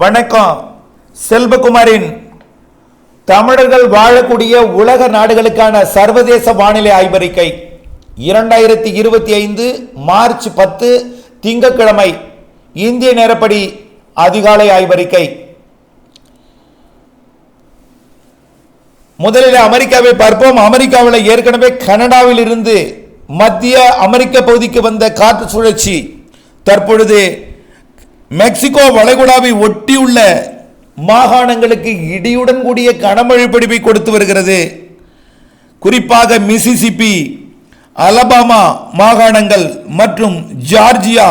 வணக்கம். செல்வகுமாரின் தமிழர்கள் வாழக்கூடிய உலக நாடுகளுக்கான சர்வதேச வானிலை ஆய்வறிக்கை. இரண்டாயிரத்தி இருபத்தி ஐந்து மார்ச் பத்து திங்கட்கிழமை இந்திய நேரப்படி அதிகாலை ஆய்வறிக்கை. முதலில் அமெரிக்காவை பார்ப்போம். அமெரிக்காவில் ஏற்கனவே கனடாவில் இருந்து மத்திய அமெரிக்க பகுதிக்கு வந்த காற்று சுழற்சி. தற்பொழுது மெக்சிகோ வளைகுடாவை ஒட்டியுள்ள மாகாணங்களுக்கு இடியுடன் கூடிய கனமழை பிடிப்பை கொடுத்து வருகிறது. குறிப்பாக மிசிசிப்பி அலபாமா மாகாணங்கள் மற்றும் ஜார்ஜியா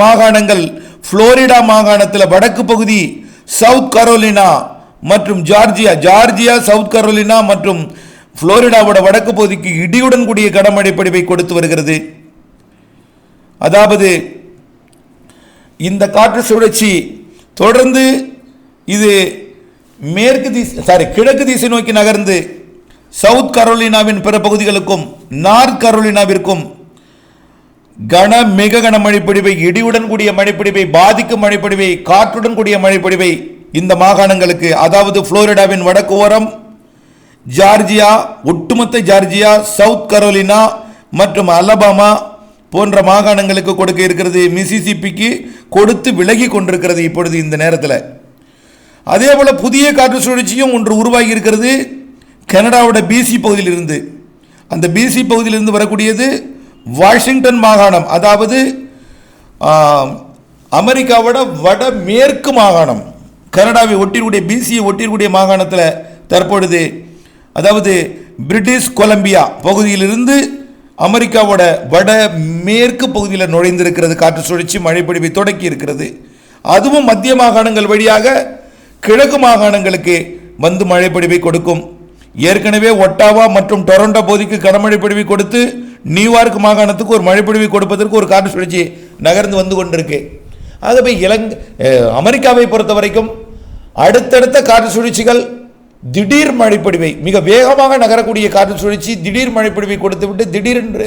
மாகாணங்கள் புளோரிடா மாகாணத்தில் வடக்கு பகுதி சவுத் கரோலினா மற்றும் ஜார்ஜியா ஜார்ஜியா சவுத் கரோலினா மற்றும் புளோரிடாவோட வடக்கு பகுதிக்கு இடியுடன் கூடிய கனமழை பிடிப்பை கொடுத்து வருகிறது. அதாவது இந்த காற்று சுழற்சி தொடர்ந்து இது மேற்கு திசை சாரி கிழக்கு திசை நோக்கி நகர்ந்து சவுத் கரோலினாவின் பிற பகுதிகளுக்கும் நார்த் கரோலினாவிற்கும் கன மிக கன மழைப்பொழிவை இடியுடன் கூடிய மழைப்பொழிவை பாதிக்கும் மழைப்பொழிவை காற்றுடன் கூடிய மழைப்பொழிவை இந்த மாகாணங்களுக்கு அதாவது புளோரிடாவின் வடக்கு ஓரம் ஜார்ஜியா ஒட்டுமொத்த ஜார்ஜியா சவுத் கரோலினா மற்றும் அலபாமா போன்ற மாகாணங்களுக்கு கொடுக்க இருக்கிறது மிசிசிப்பிக்கு கொடுத்து விலகி கொண்டிருக்கிறது இப்பொழுது இந்த நேரத்தில். அதே போல் புதிய காற்று சுழற்சியும் ஒன்று உருவாகி இருக்கிறது. கனடாவோட பிசி பகுதியிலிருந்து. அந்த பிசி பகுதியிலிருந்து வரக்கூடியது வாஷிங்டன் மாகாணம். அதாவது அமெரிக்காவோட வட மேற்கு மாகாணம். கனடாவை ஒட்டிருக்கூடிய பிசியை ஒட்டிருக்கூடிய மாகாணத்தில் தற்பொழுது அதாவது பிரிட்டிஷ் கொலம்பியா பகுதியிலிருந்து அமெரிக்காவோட வட மேற்கு பகுதியில் நுழைந்திருக்கிறது காற்று சுழற்சி மழைப்பொழிவை தொடக்கி இருக்கிறது. அதுவும் மத்திய மாகாணங்கள் வழியாக கிழக்கு மாகாணங்களுக்கு வந்து மழைப்பொழிவை கொடுக்கும். ஏற்கனவே ஒட்டாவா மற்றும் டொரண்டோ பகுதிக்கு கனமழை பொழிவை கொடுத்து நியூயார்க் மாகாணத்துக்கு ஒரு மழைப்பொழிவை கொடுப்பதற்கு ஒரு காற்று சுழற்சி நகர்ந்து வந்து கொண்டிருக்கு. ஆகவே இலங் அமெரிக்காவை பொறுத்த வரைக்கும் அடுத்தடுத்த காற்று சுழற்சிகள் திடீர் மழைப்பொழிவை மிக வேகமாக நகரக்கூடிய காற்று சுழற்சி திடீர் மழைப்பொழிவை கொடுத்துவிட்டு திடீரென்று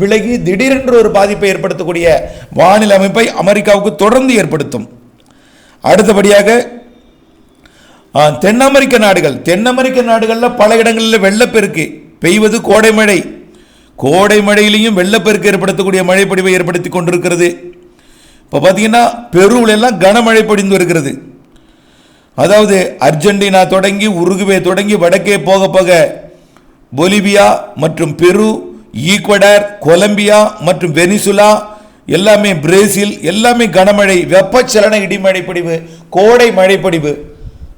விலகி திடீரென்று ஒரு பாதிப்பை ஏற்படுத்தக்கூடிய வானிலை அமைப்பை அமெரிக்காவுக்கு தொடர்ந்து ஏற்படுத்தும். அடுத்தபடியாக தென் அமெரிக்க நாடுகள். தென் அமெரிக்க நாடுகளில் பல இடங்களில் வெள்ளப்பெருக்கு பெய்வது கோடை மழை கோடை மழையிலையும் வெள்ளப்பெருக்கு ஏற்படுத்தக்கூடிய மழைப்பொழிவை ஏற்படுத்தி கொண்டிருக்கிறது. இப்போ பார்த்தீங்கன்னா பெருவில் எல்லாம் கனமழை பொழிந்து வருகிறது. அதாவது அர்ஜென்டினா தொடங்கி உருகுவே தொடங்கி வடக்கே போக போக பொலிவியா மற்றும் பெரு ஈக்வடர் கொலம்பியா மற்றும் வெனிசுலா எல்லாமே பிரேசில் எல்லாமே கனமழை வெப்பச்சலன இடிமழை கோடை மழைப்படிவு.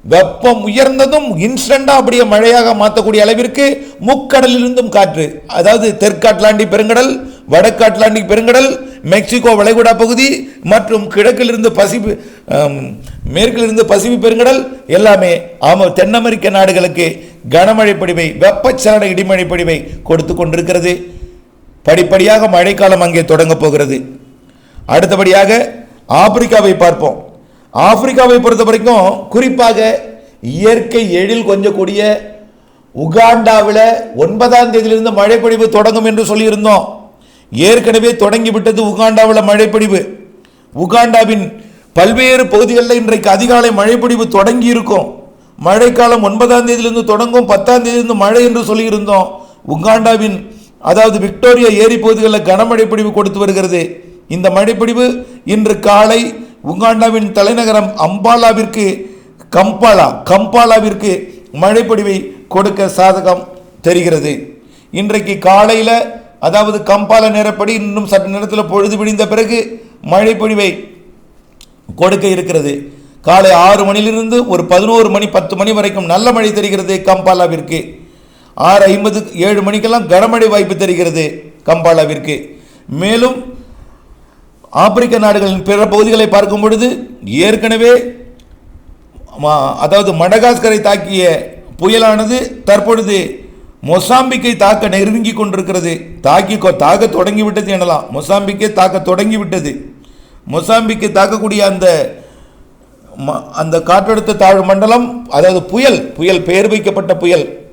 வெப்பம் உயர்ந்ததும் இன்ஸ்டண்டாக அப்படியே மழையாக மாற்றக்கூடிய அளவிற்கு முக்கடலிலிருந்தும் காற்று அதாவது தெற்கு அட்லாண்டிக் பெருங்கடல் வடக்கு அட்லாண்டிக் பெருங்கடல் மெக்சிகோ வளைகுடா பகுதி மற்றும் கிழக்கிலிருந்து பசிபி மேற்கிலிருந்து பசிபி பெருங்கடல் எல்லாமே ஆம தென் அமெரிக்க நாடுகளுக்கு கனமழை பொழிவை வெப்பச்சலன இடிமழை பொழிவை கொடுத்து கொண்டிருக்கிறது. படிப்படியாக மழைக்காலம் அங்கே தொடங்க போகிறது. அடுத்தபடியாக ஆப்பிரிக்காவை பார்ப்போம். ஆப்பிரிக்காவை பொறுத்த வரைக்கும் குறிப்பாக இயற்கை எழில் கொஞ்சக்கூடிய உகாண்டாவில் ஒன்பதாம் தேதியிலிருந்து மழைப்பொழிவு தொடங்கும் என்று சொல்லியிருந்தோம். ஏற்கனவே தொடங்கிவிட்டது உகாண்டாவில் மழைப்பொழிவு. உகாண்டாவின் பல்வேறு பகுதிகளில் இன்றைக்கு அதிகாலை மழைப்பொழிவு தொடங்கி இருக்கும் மழைக்காலம் ஒன்பதாம் தேதியிலிருந்து தொடங்கும் பத்தாம் தேதியிலிருந்து மழை என்று சொல்லியிருந்தோம். உகாண்டாவின் அதாவது விக்டோரியா ஏரி பகுதிகளில் கனமழை கொடுத்து வருகிறது. இந்த மழைப்பொழிவு இன்று காலை உகாண்டாவின் தலைநகரம் அம்பாலாவிற்கு கம்பாலா கம்பாலாவிற்கு மழைப்பொழிவை கொடுக்க சாதகம் தெரிகிறது. இன்றைக்கு காலையில் அதாவது கம்பால நேரப்படி இன்னும் சற்று நேரத்தில் பொழுது விடிந்த பிறகு மழைப்பொழிவை கொடுக்க இருக்கிறது. காலை ஆறு மணியிலிருந்து ஒரு பதினோரு மணி பத்து மணி வரைக்கும் நல்ல மழை தெரிகிறது கம்பாலாவிற்கு. ஆறு ஐம்பது ஏழு மணிக்கெல்லாம் கனமழை வாய்ப்பு தெரிகிறது கம்பாலாவிற்கு. மேலும் ஆப்பிரிக்க நாடுகளின் பிற பகுதிகளை பார்க்கும் பொழுது ஏற்கனவே அதாவது மடகாஸ்கரை தாக்கிய புயலானது தற்பொழுது மொசாம்பிக்கை தாக்க நெருங்கி கொண்டிருக்கிறது. தாக்கி கொ- தாக்க தொடங்கிவிட்டது எனலாம். மொசாம்பிக்கை தாக்க தொடங்கிவிட்டது. மொசாம்பிக்கை தாக்கக்கூடிய அந்த ம- அந்த காற்றழுத்த தாழ்வு மண்டலம் அதாவது புயல் புயல் பெயர் வைக்கப்பட்ட புயல்.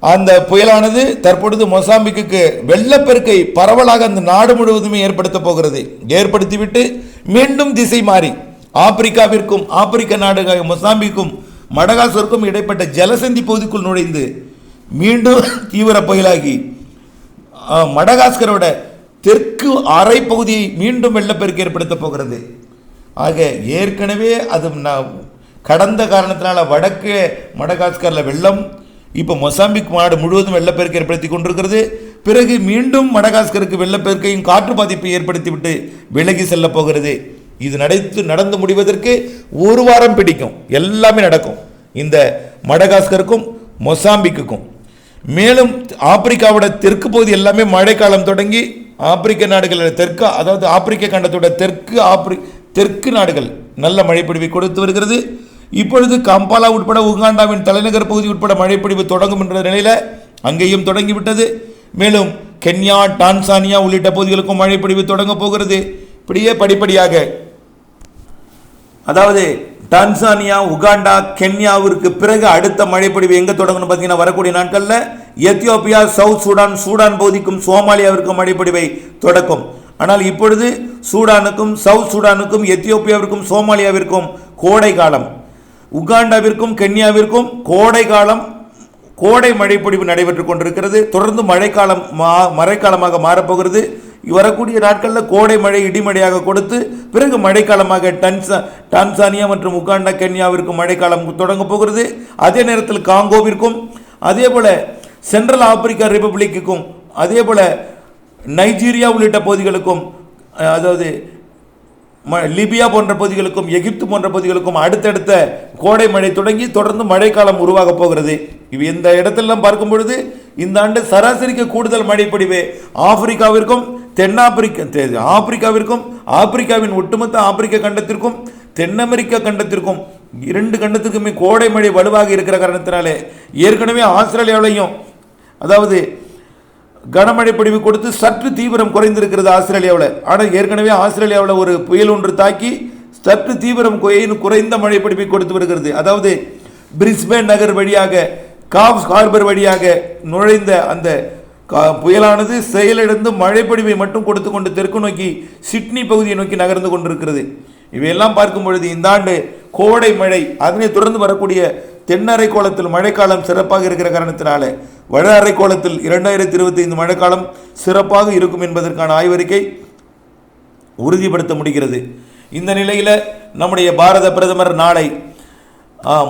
அந்த புயலானது தற்பொழுது மொசாம்பிக்கு வெள்ளப்பெருக்கை பரவலாக அந்த நாடு முழுவதுமே ஏற்படுத்த போகிறது. ஏற்படுத்திவிட்டு மீண்டும் திசை மாறி. ஆப்பிரிக்காவிற்கும் ஆப்பிரிக்க நாடுகள் மொசாம்பிக்கும் மடகாசுவருக்கும் இடைப்பட்ட ஜலசந்தி பகுதிக்குள் நுழைந்து மீண்டும் தீவிர புயலாகி மடகாஸ்கரோட தெற்கு அரை பகுதியை மீண்டும் வெள்ளப்பெருக்கு ஏற்படுத்த போகிறது. ஆக ஏற்கனவே அது ந- கடந்த காரணத்தினால வடக்கு மடகாஸ்கரில் வெள்ளம் இப்போ மொசாம்பிக் நாடு முழுவதும் வெள்ளப்பெருக்கு ஏற்படுத்தி கொண்டிருக்கிறது. பிறகு மீண்டும் மடகாஸ்கருக்கு வெள்ளப்பெருக்கையும் காற்று பாதிப்பை ஏற்படுத்திவிட்டு விலகி செல்ல போகிறது. இது நடத்து நடந்து முடிவதற்கு ஒரு வாரம் பிடிக்கும். எல்லாமே நடக்கும். இந்த மடகாஸ்கருக்கும் மொசாம்பிக்குக்கும். மேலும் ஆப்பிரிக்காவோட தெற்கு பகுதி எல்லாமே மழைக்காலம் தொடங்கி ஆப்பிரிக்க நாடுகள் தெற்கு அதாவது ஆப்பிரிக்க கண்டத்தோட தெற்கு ஆப்பிரி தெற்கு நாடுகள் நல்ல மழைப்பிடிவை கொடுத்து வருகிறது. இப்பொழுது கம்பாலா உட்பட உகாண்டாவின் தலைநகர் பகுதி உட்பட மழைப்பிடிவு தொடங்கும் என்ற நிலையில் அங்கேயும் தொடங்கிவிட்டது. மேலும் கென்யா டான்சானியா உள்ளிட்ட பகுதிகளுக்கும் மழைப்பிடிவு தொடங்க போகிறது. இப்படியே படிப்படியாக. அதாவது டான்சானியா உகாண்டா கென்யாவிற்கு பிறகு அடுத்த மழைப்பொழிவு எங்கே தொடங்கணும் பார்த்தீங்கன்னா வரக்கூடிய நாட்களில் எத்தியோப்பியா சவுத் சூடான் சூடான் பகுதிக்கும் சோமாலியாவிற்கும் மழைப்பொழிவை தொடக்கும். ஆனால் இப்பொழுது சூடானுக்கும் சவுத் சூடானுக்கும் எத்தியோப்பியாவிற்கும் சோமாலியாவிற்கும் கோடை காலம். உகாண்டாவிற்கும் கென்யாவிற்கும் கோடை காலம் கோடை மழைப்பொழிவு நடைபெற்றுக் கொண்டிருக்கிறது. தொடர்ந்து மழைக்காலம் மா மழைக்காலமாக மாறப்போகிறது. வரக்கூடிய நாட்களில் கோடை மழை இடிமழையாக கொடுத்து பிறகு மழைக்காலமாக டன்சா டான்சானியா மற்றும் உகாண்டா கென்யாவிற்கும் மழைக்காலம் தொடங்க போகிறது. அதே நேரத்தில் காங்கோவிற்கும் அதே போல் சென்ட்ரல் ஆப்பிரிக்கா ரிப்பப்ளிக்குக்கும் அதே போல் நைஜீரியா உள்ளிட்ட பகுதிகளுக்கும் அதாவது ம- லிபியா போன்ற பகுதிகளுக்கும் எகிப்து போன்ற பகுதிகளுக்கும் அடுத்தடுத்த கோடை மழை தொடங்கி தொடர்ந்து மழைக்காலம் உருவாக போகிறது. இவை இந்த இடத்தெல்லாம் பார்க்கும் பொழுது இந்த ஆண்டு சராசரிக்கு கூடுதல் மழைப்பொழிவு ஆப்பிரிக்காவிற்கும் தென்னாப்பிரிக்க தெ- ஆப்பிரிக்காவிற்கும் ஆப்பிரிக்காவின் ஒட்டுமொத்த ஆப்பிரிக்க கண்டத்திற்கும் தென் அமெரிக்கா கண்டத்திற்கும் இரண்டு கண்டத்துக்குமே கோடை மழை வலுவாக இருக்கிற காரணத்தினாலே ஏற்கனவே ஆஸ்திரேலியாவிலையும் அதாவது கனமழை பொழிவு கொடுத்து சற்று தீவிரம் குறைந்திருக்கிறது ஆஸ்திரேலியாவில். ஆனால் ஏற்கனவே ஆஸ்திரேலியாவில் ஒரு புயல் ஒன்று தாக்கி சற்று தீவிரம் குறைந்து குறைந்த மழை பிடிப்பை கொடுத்து வருகிறது. அதாவது பிரிஸ்பேன் நகர் வழியாக காப்ஸ் ஹார்பர் வழியாக நுழைந்த அந்த புயலானது செயலிழந்து மழைப்பொழிவை மட்டும் கொடுத்து கொண்டு தெற்கு நோக்கி சிட்னி பகுதியை நோக்கி நகர்ந்து கொண்டிருக்கிறது. இவையெல்லாம் பார்க்கும் பொழுது இந்த ஆண்டு கோடை மழை அதனை தொடர்ந்து வரக்கூடிய தென்னரை கோலத்தில் மழைக்காலம் சிறப்பாக இருக்கிற காரணத்தினால வட அரைக்கோளத்தில் இரண்டாயிரத்தி இருபத்தி ஐந்து மழைக்காலம் சிறப்பாக இருக்கும் என்பதற்கான ஆய்வறிக்கை உறுதிப்படுத்த முடிகிறது. இந்த நிலையில் நம்முடைய பாரத பிரதமர் நாளை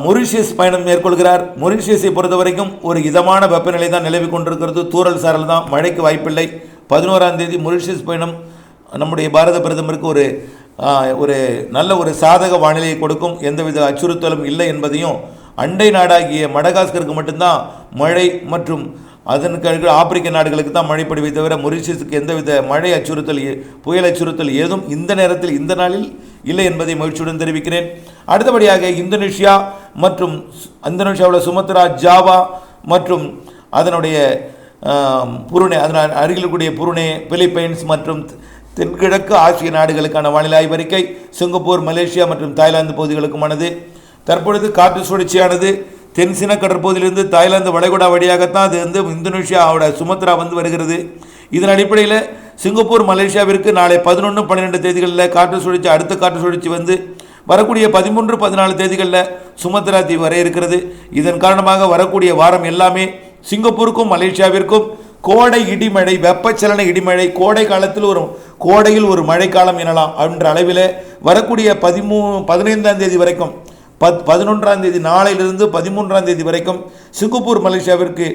மொரிஷியஸ் பயணம் மேற்கொள்கிறார். மொரிஷியஸை பொறுத்த வரைக்கும் ஒரு இதமான வெப்பநிலை தான் நிலவி கொண்டிருக்கிறது. தூறல் சாரல் தான் மழைக்கு வாய்ப்பில்லை. பதினோராம் தேதி மொரிஷியஸ் பயணம் நம்முடைய பாரத பிரதமருக்கு ஒரு ஒரு நல்ல ஒரு சாதக வானிலையை கொடுக்கும். எந்தவித அச்சுறுத்தலும் இல்லை என்பதையும் அண்டை நாடாகிய மடகாஸ்கருக்கு மட்டும்தான் மழை மற்றும் அதன் அடுத்து ஆப்பிரிக்க நாடுகளுக்கு தான் மழை பொழிவை தவிர மொரிஷியஸுக்கு எந்தவித மழை அச்சுறுத்தல் ஏ- புயல் அச்சுறுத்தல் ஏதும் இந்த நேரத்தில் இந்த நாளில் இல்லை என்பதை மகிழ்ச்சியுடன் தெரிவிக்கிறேன். அடுத்தபடியாக இந்தோனேஷியா மற்றும் இந்தோனேஷியாவில் சுமத்ரா ஜாவா மற்றும் அதனுடைய ஆம், புருனே அதன் அருகில் இருக்கக்கூடிய புருனே பிலிப்பைன்ஸ் மற்றும் தென்கிழக்கு ஆசிய நாடுகளுக்கான வானிலை ஆய்வறிக்கை சிங்கப்பூர் மலேசியா மற்றும் தாய்லாந்து பகுதிகளுக்குமானது. தற்பொழுது காற்று சுழற்சியானது. தென்சின கடற்பகுதியிலிருந்து தாய்லாந்து வளைகுடா வழியாகத்தான் அது வந்து இந்தோனேஷியாவோட சுமத்ரா வந்து வருகிறது. இதன் அடிப்படையில் சிங்கப்பூர் மலேசியாவிற்கு நாளை பதினொன்று பன்னிரெண்டு தேதிகளில் காற்று சுழற்சி அடுத்த காற்று சுழற்சி வந்து வரக்கூடிய பதிமூன்று பதினாலு தேதிகளில் சுமத்ரா தீவு வர இருக்கிறது. இதன் காரணமாக வரக்கூடிய வாரம் எல்லாமே சிங்கப்பூருக்கும் மலேசியாவிற்கும் கோடை இடிமழை வெப்பச்சலன இடிமழை கோடை காலத்தில் ஒரு கோடையில் ஒரு மழைக்காலம் எனலாம். என்ற அளவில் வரக்கூடிய பதிமூ பதினைந்தாம் தேதி வரைக்கும் பத் பதினொன்றாம் தேதி நாளையிலிருந்து பதிமூன்றாம் தேதி வரைக்கும் சிங்கப்பூர் மலேசியாவிற்கு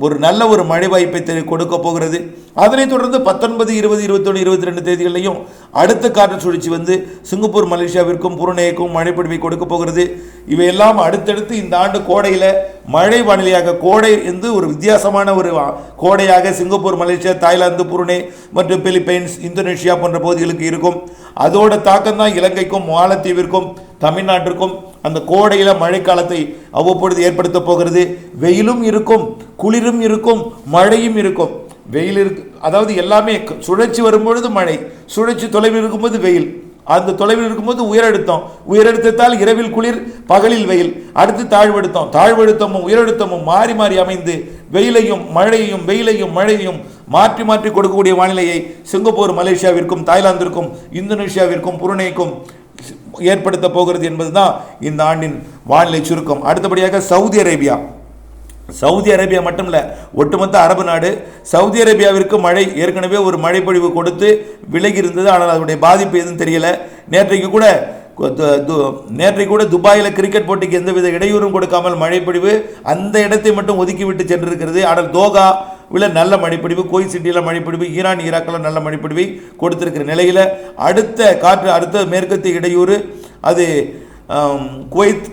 ஒரு நல்ல ஒரு மழை வாய்ப்பை கொடுக்க போகிறது. அதனைத் தொடர்ந்து பத்தொன்பது இருபது இருபத்தொன்று இருபத்தி ரெண்டு தேதிகளையும் அடுத்த காற்று சுழற்சி வந்து சிங்கப்பூர் மலேசியாவிற்கும் புருனேக்கும் மழை கொடுக்க போகிறது. இவையெல்லாம் அடுத்தடுத்து இந்த ஆண்டு கோடையில் மழை வானிலையாக கோடை என்று ஒரு வித்தியாசமான ஒரு கோடையாக சிங்கப்பூர் மலேசியா தாய்லாந்து புருனே மற்றும் பிலிப்பைன்ஸ் இந்தோனேஷியா போன்ற பகுதிகளுக்கு இருக்கும். அதோட தாக்கம் தான் இலங்கைக்கும் மாலத்தீவிற்கும். தமிழ்நாட்டிற்கும் அந்த கோடையில் மழைக்காலத்தை அவ்வப்பொழுது ஏற்படுத்த போகிறது. வெயிலும் இருக்கும் குளிரும் இருக்கும் மழையும் இருக்கும். வெயில் இருக்கு அதாவது எல்லாமே சுழற்சி வரும்பொழுது மழை சுழற்சி தொலைவில் இருக்கும்போது வெயில். அந்த தொலைவில் இருக்கும்போது உயரழுத்தம். உயரழுத்தத்தால் இரவில் குளிர் பகலில் வெயில். அடுத்து தாழ்வழுத்தம். தாழ்வழுத்தமும் உயரழுத்தமும் மாறி மாறி அமைந்து வெயிலையும் மழையையும் வெயிலையும் மழையையும் மாற்றி மாற்றி கொடுக்கக்கூடிய வானிலையை சிங்கப்பூர் மலேசியாவிற்கும் தாய்லாந்திற்கும் இந்தோனேஷியாவிற்கும் புருனேக்கும் ஏற்படுத்த போகிறது என்பது தான் இந்த ஆண்டின் வானிலை சுருக்கம். அடுத்தபடியாக சவுதி அரேபியா. சவுதி அரேபியா மட்டும் இல்லை ஒட்டுமொத்த அரபு நாடு சவுதி அரேபியாவிற்கு மழை ஏற்கனவே ஒரு மழைப்பொழிவு கொடுத்து விலகி இருந்தது. ஆனால் அதனுடைய பாதிப்பு எதுவும் தெரியல. நேற்றைக்கு கூட நேற்றை கூட துபாயில் கிரிக்கெட் போட்டிக்கு எந்தவித இடையூறும் கொடுக்காமல் மழைப்பொழிவு அந்த இடத்தை மட்டும் ஒதுக்கிவிட்டு சென்றிருக்கிறது. ஆனால் தோகாவில் நல்ல மழைப்பிடிவு கோய் சிட்டியில் மழைப்பிடிவு ஈரான் ஈராக்கில் நல்ல மழைப்பிடிவை கொடுத்திருக்கிற நிலையில் அடுத்த காற்று அடுத்த மேற்கத்திய இடையூறு அது குவைத்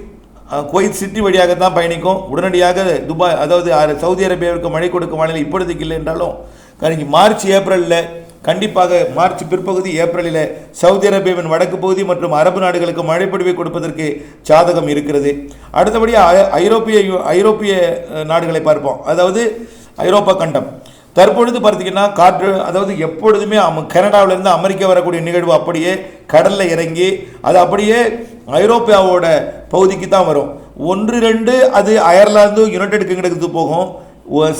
குவைத் சிட்டி வழியாக தான் பயணிக்கும். உடனடியாக துபாய் அதாவது சவுதி அரேபியாவிற்கு மழை கொடுக்கும் மாநிலம் இப்பொழுதுக்கு இல்லை என்றாலும் கணிக்கு மார்ச் ஏப்ரலில் கண்டிப்பாக மார்ச் பிற்பகுதி ஏப்ரலில் சவுதி அரேபியாவின் வடக்கு பகுதி மற்றும் அரபு நாடுகளுக்கு மழைப்பொழிவை கொடுப்பதற்கு சாதகம் இருக்கிறது. அடுத்தபடியாக ஐரோப்பிய ஐரோப்பிய நாடுகளை பார்ப்போம். அதாவது ஐரோப்பா கண்டம். தற்பொழுது பார்த்தீங்கன்னா காற்று அதாவது எப்பொழுதுமே அம் கனடாவிலேருந்து அமெரிக்கா வரக்கூடிய நிகழ்வு அப்படியே கடலில் இறங்கி அது அப்படியே ஐரோப்பியாவோட பகுதிக்கு தான் வரும். ஒன்று ரெண்டு அது அயர்லாந்து யுனைடெட் கிங்டத்துக்கு போகும்.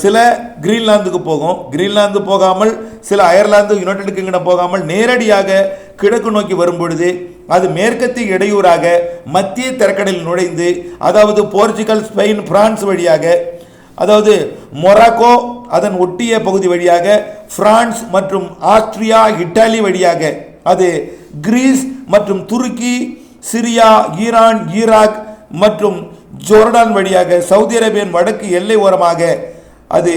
சில கிரீன்லாந்துக்கு போகும். கிரீன்லாந்து போகாமல் சில அயர்லாந்து யுனைடெட் கிங்டம் போகாமல் நேரடியாக கிழக்கு நோக்கி வரும்பொழுது அது மேற்கத்திய இடையூறாக மத்திய தரக்கடலில் நுழைந்து அதாவது போர்ச்சுகல் ஸ்பெயின் பிரான்ஸ் வழியாக அதாவது மொராக்கோ அதன் ஒட்டிய பகுதி வழியாக பிரான்ஸ் மற்றும் ஆஸ்திரியா இட்டாலி வழியாக அது கிரீஸ் மற்றும் துருக்கி சிரியா ஈரான் ஈராக் மற்றும் ஜோர்டான் வழியாக சவுதி அரேபியன் வடக்கு எல்லை ஓரமாக அது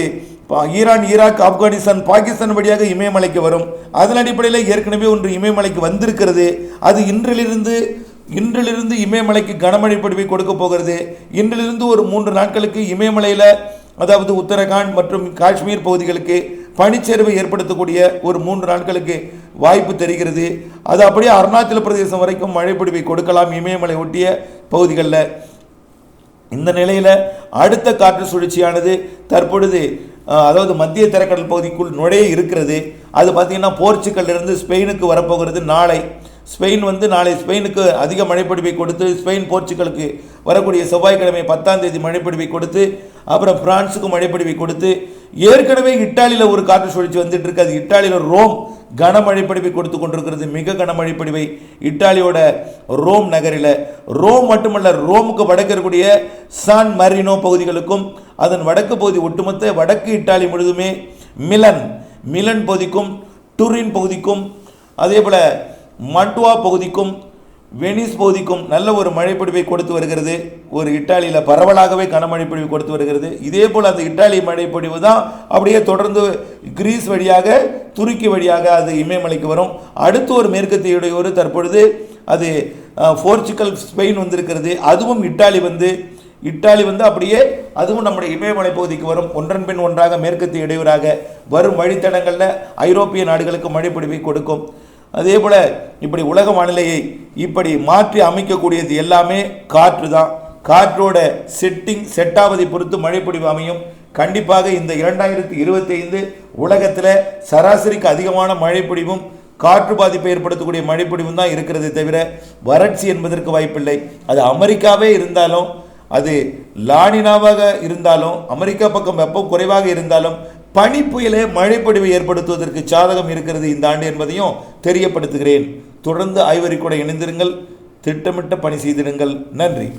ஈரான் ஈராக் ஆப்கானிஸ்தான் பாகிஸ்தான் வழியாக இமயமலைக்கு வரும். அதன் அடிப்படையில் ஏற்கனவே ஒன்று இமயமலைக்கு வந்திருக்கிறது. அது இன்றிலிருந்து இன்றிலிருந்து இமயமலைக்கு கனமழை பொழிவை கொடுக்க போகிறது. இன்றிலிருந்து ஒரு மூன்று நாட்களுக்கு இமயமலையில் அதாவது உத்தரகாண்ட் மற்றும் காஷ்மீர் பகுதிகளுக்கு பனிச்சரிவை ஏற்படுத்தக்கூடிய ஒரு மூன்று நாட்களுக்கு வாய்ப்பு தெரிகிறது. அது அப்படியே அருணாச்சல பிரதேசம் வரைக்கும் மழை கொடுக்கலாம் இமயமலை ஒட்டிய பகுதிகளில். இந்த நிலையில் அடுத்த காற்று சுழற்சியானது தற்பொழுது அதாவது மத்திய தரைக்கடல் பகுதிக்குள் நுழைய இருக்கிறது. அது பார்த்தீங்கன்னா போர்ச்சுக்கல்லிருந்து ஸ்பெயினுக்கு வரப்போகிறது நாளை. ஸ்பெயின் வந்து நாளை ஸ்பெயினுக்கு அதிக மழைப்பிடிப்பை கொடுத்து ஸ்பெயின் போர்ச்சுகலுக்கு வரக்கூடிய செவ்வாய்க்கிழமை பத்தாம் தேதி மழைப்பிடிப்பை கொடுத்து அப்புறம் பிரான்ஸுக்கு மழைப்பிடிப்பை கொடுத்து ஏற்கனவே இட்டாலியில் ஒரு காற்று சுழற்சி வந்துட்டு இருக்கு. அது இட்டாலியில் ரோம் கனமழை பொழிவை கொடுத்து கொண்டிருக்கிறது. மிக கனமழை பொழிவை இத்தாலியோட ரோம் நகரில். ரோம் மட்டுமல்ல ரோமுக்கு வடக்கு இருக்கக்கூடிய சான் மரினோ பகுதிகளுக்கும் அதன் வடக்கு பகுதி ஒட்டுமொத்த வடக்கு இத்தாலி முழுதுமே மிலன் மிலன் பகுதிக்கும் டுரின் பகுதிக்கும் அதே போல் மட்வா பகுதிக்கும் வெனிஸ் பகுதிக்கும் நல்ல ஒரு மழைப்பொழிவை கொடுத்து வருகிறது. ஒரு இட்டாலியில் பரவலாகவே கனமழைப்பொழிவு கொடுத்து வருகிறது. இதே போல் அந்த இட்டாலி மழைப்பொழிவு தான் அப்படியே தொடர்ந்து கிரீஸ் வழியாக துருக்கி வழியாக அது இமயமலைக்கு வரும். அடுத்து ஒரு மேற்கத்திய இடையூறு தற்பொழுது அது போர்ச்சுக்கல் போர்ச்சுகல் ஸ்பெயின் வந்திருக்கிறது. அதுவும் இட்டாலி வந்து இட்டாலி வந்து அப்படியே அதுவும் நம்முடைய இமயமலை பகுதிக்கு வரும். ஒன்றன் பின் ஒன்றாக மேற்கத்திய இடையூறாக வரும் வழித்தடங்களில் ஐரோப்பிய நாடுகளுக்கு மழைப்பொழிவை கொடுக்கும். அதே போல் இப்படி உலக வானிலையை இப்படி மாற்றி அமைக்கக்கூடியது எல்லாமே காற்று தான் காற்றோட செட்டிங் செட்டாவதை பொறுத்து மழைப்பொழிவு அமையும். கண்டிப்பாக இந்த இரண்டாயிரத்தி இருபத்தி ஐந்து உலகத்தில் சராசரிக்கு அதிகமான மழைப்பொழிவும் காற்று பாதிப்பை ஏற்படுத்தக்கூடிய மழைப்பொழிவும் தான் இருக்கிறதே தவிர வறட்சி என்பதற்கு வாய்ப்பில்லை. அது அமெரிக்காவே இருந்தாலும் அது லானினாவாக இருந்தாலும் அமெரிக்கா பக்கம் வெப்பம் குறைவாக இருந்தாலும் பனிப்புயலே மழைப்பொழிவை ஏற்படுத்துவதற்கு சாதகம் இருக்கிறது இந்த ஆண்டு என்பதையும் தெரியப்படுத்துகிறேன். தொடர்ந்து ஐவரி கூட இணைந்திருங்கள். திட்டமிட்ட பணி செய்திடுங்கள். நன்றி.